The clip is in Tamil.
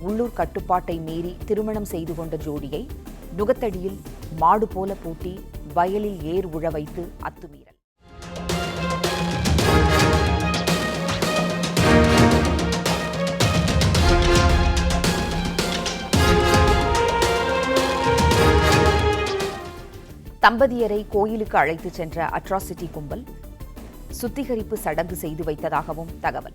உள்ளூர் கட்டுப்பாட்டை மீறி திருமணம் செய்து கொண்ட ஜோடியை நுகத்தடியில் மாடு போல பூட்டி வயலில் ஏர் உழ வைத்து அத்துமீறல். தம்பதியரை கோயிலுக்கு அழைத்துச் சென்ற அட்ராசிட்டி கும்பல் சுத்திகரிப்பு சடங்கு செய்து வைத்ததாகவும் தகவல்.